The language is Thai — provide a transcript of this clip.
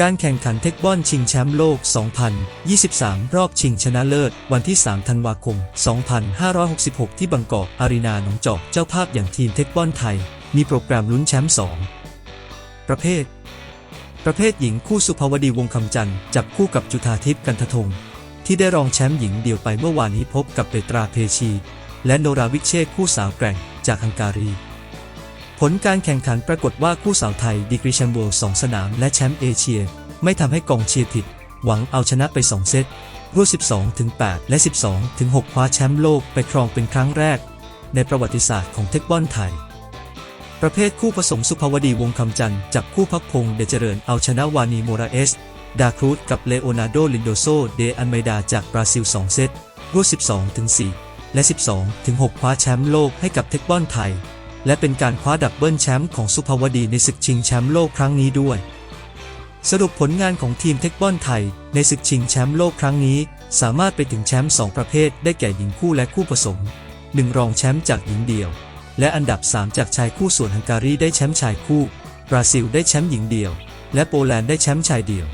การแข่งขันเทคบอลชิงแชมป์โลก 2023 รอบชิงชนะเลิศ วันที่ 3 ธันวาคม 2566 ที่บางกอก อารีนาหนองจอก เจ้าภาพอย่างทีมเทคบอลไทย มีโปรแกรมลุ้นแชมป์ 2 ประเภท ประเภทหญิงคู่สุภาวดีวงคำจันทร์จับคู่กับจุธาทิพย์กันททงที่ได้รองแชมป์หญิงเดียวไปเมื่อวานนี้พบกับเปตราเพชี และโนราวิเชษฐ์คู่สาวแกร่งจากฮังการี ผลการแข่งขันปรากฏว่าคู่สาวไทยดีกรีแชมป์โลก2สนามและแชมป์เอเชีย ไม่ทำให้กองเชียร์ผิด หวังเอาชนะไป 2 เซตรวด12ถึง8และ 12ถึง6คว้าแชมป์โลกไปครองเป็นครั้งแรก ในประวัติศาสตร์ของเทคบอลไทย ประเภทคู่ผสมสุภวดีวงคำจันทร์จับคู่พักพงเดชเจริญเอาชนะวานีโมราเอส ดาครูดกับเลโอนาร์โดลินโดโซเดอันเมดาจากบราซิล 2 เซตรวด12ถึง4และ 12ถึง6คว้าแชมป์โลกให้กับเทคบอลไทย และเป็นการคว้าดับเบิลแชมป์ของสุภวดีในศึกชิงแชมป์โลกครั้งนี้ด้วย สรุปผลงานของทีมเทคบอลไทย ในศึกชิงแชมป์โลกครั้งนี้ สามารถไปถึงแชมป์2ประเภท ได้แก่หญิงคู่และคู่ผสม1รองแชมป์จากหญิงเดี่ยว และอันดับ 3 จากชายคู่ส่วนฮังการีได้แชมป์ชายคู่ บราซิลได้แชมป์หญิงเดี่ยว และโปแลนด์ได้แชมป์ชายเดี่ยว